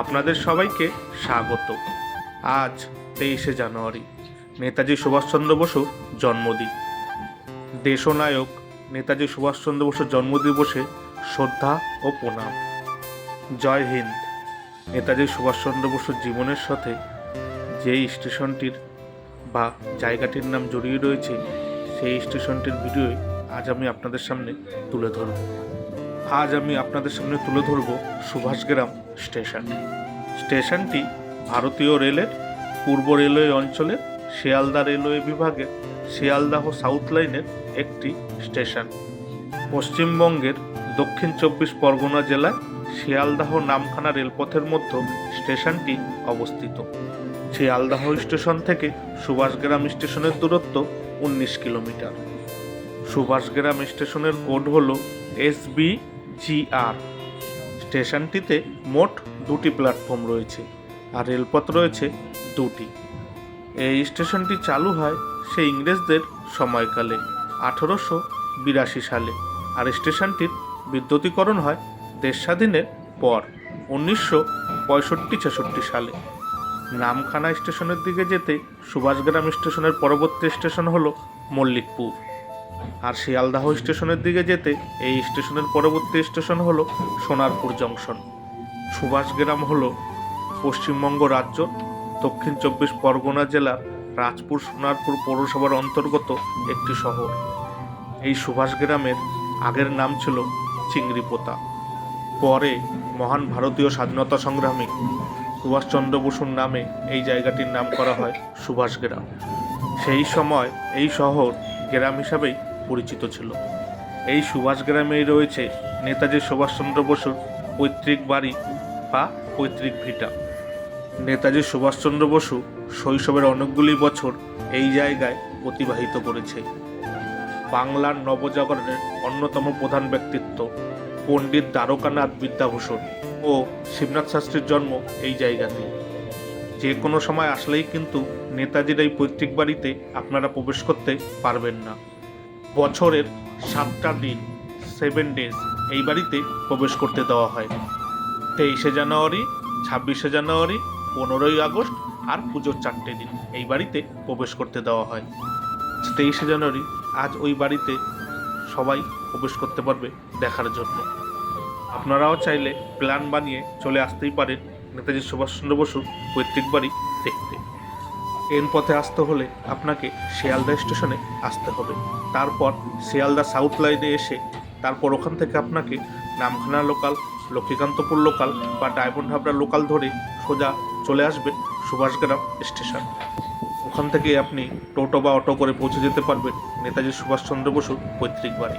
আপনাদের সবাইকে স্বাগত। আজ তেইশে জানুয়ারি, নেতাজি সুভাষচন্দ্র বসুর জন্মদিন। দেশনায়ক নেতাজি সুভাষচন্দ্র বসুর জন্মদিবসে শ্রদ্ধা ও প্রণাম। জয় হিন্দ। নেতাজি সুভাষচন্দ্র বসুর জীবনের সাথে যেই স্টেশনটির বা জায়গাটির নাম জড়িয়ে রয়েছে, সেই স্টেশনটির ভিডিওই আজ আমি আপনাদের সামনে তুলে ধরব। আজ আমি আপনাদের সামনে তুলে ধরব সুভাষগ্রাম স্টেশন স্টেশনটি। ভারতীয় রেলের পূর্ব রেলওয়ে অঞ্চলের শিয়ালদা রেলওয়ে বিভাগের শিয়ালদাহ সাউথ লাইনের একটি স্টেশন। পশ্চিমবঙ্গের দক্ষিণ চব্বিশ পরগনা জেলায় শিয়ালদাহ নামখানা রেলপথের মধ্যে স্টেশনটি অবস্থিত। শিয়ালদাহ স্টেশন থেকে সুভাষগ্রাম স্টেশনের দূরত্ব উনিশ কিলোমিটার। সুভাষগ্রাম স্টেশনের কোড হল এস বি জিআর। স্টেশনটিতে মোট দুটি প্ল্যাটফর্ম রয়েছে আর রেলপথ রয়েছে দুটি। এই স্টেশনটি চালু হয় সে ইংরেজদের সময়কালে, আঠেরোশো বিরাশি সালে। আর স্টেশনটির বিদ্যুতীকরণ হয় দেশ স্বাধীনের পর, উনিশশো পঁয়ষট্টি ছেষট্টি সালে। নামখানা স্টেশনের দিকে যেতে সুভাষগ্রাম স্টেশনের পরবর্তী স্টেশন হলো মল্লিকপুর। আর শিয়ালদাহ স্টেশনের দিকে যেতে এই স্টেশনের পরবর্তী স্টেশন হলো সোনারপুর জংশন। সুভাষগ্রাম হল পশ্চিমবঙ্গ রাজ্য, দক্ষিণ চব্বিশ পরগনা জেলার রাজপুর সোনারপুর পৌরসভার অন্তর্গত একটি শহর। এই সুভাষগ্রামের আগের নাম ছিল চিংড়িপোতা। পরে মহান ভারতীয় স্বাধীনতা সংগ্রামী সুভাষচন্দ্র বসুর নামে এই জায়গাটির নাম করা হয় সুভাষগ্রাম। সেই সময় এই শহর গ্রাম হিসাবেই পরিচিত ছিল। এই সুভাষ গ্রামেই রয়েছে নেতাজি সুভাষচন্দ্র বসুর পৈতৃক বাড়ি বা পৈতৃক ভিটা। নেতাজি সুভাষচন্দ্র বসু শৈশবের অনেকগুলি বছর এই জায়গায় অতিবাহিত করেছে। বাংলার নবজাগরণের অন্যতম প্রধান ব্যক্তিত্ব পণ্ডিত দ্বারকানাথ বিদ্যাভূষণ ও শিবনাথ শাস্ত্রীর জন্ম এই জায়গাতে যে কোনো সময় আসলেই কিন্তু নেতাজির এই পৈতৃক বাড়িতে আপনারা প্রবেশ করতে পারবেন না। বছরের সাতটা দিন সেভেন ডেজ এই বাড়িতে প্রবেশ করতে দেওয়া হয়। তেইশে জানুয়ারি, ছাব্বিশে জানুয়ারি, পনেরোই আগস্ট আর পুজোর চারটে দিন এই বাড়িতে প্রবেশ করতে দেওয়া হয়। তেইশে জানুয়ারি আজ ওই বাড়িতে সবাই প্রবেশ করতে পারবে দেখার জন্য। আপনারাও চাইলে প্ল্যান বানিয়ে চলে আসতেই পারেন নেতাজি সুভাষচন্দ্র বসুর পৈতৃক বাড়ি দেখতে। এন পথে আসতে হলে আপনাকে শিয়ালদা স্টেশনে আসতে হবে। তারপর শিয়ালদা সাউথ লাইনে এসে তারপর ওখান থেকে আপনাকে নামখানা লোকাল, লক্ষ্মীকান্তপুর লোকাল বা ডায়মন্ড হাবড়া লোকাল ধরে সোজা চলে আসবেন সুভাষগ্রাম স্টেশন। ওখান থেকে আপনি টোটো বা অটো করে পৌঁছে যেতে পারবেন নেতাজি সুভাষচন্দ্র বসুর পৈতৃক বাড়ি।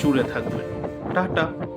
জুড়ে থাকবেন টাটা।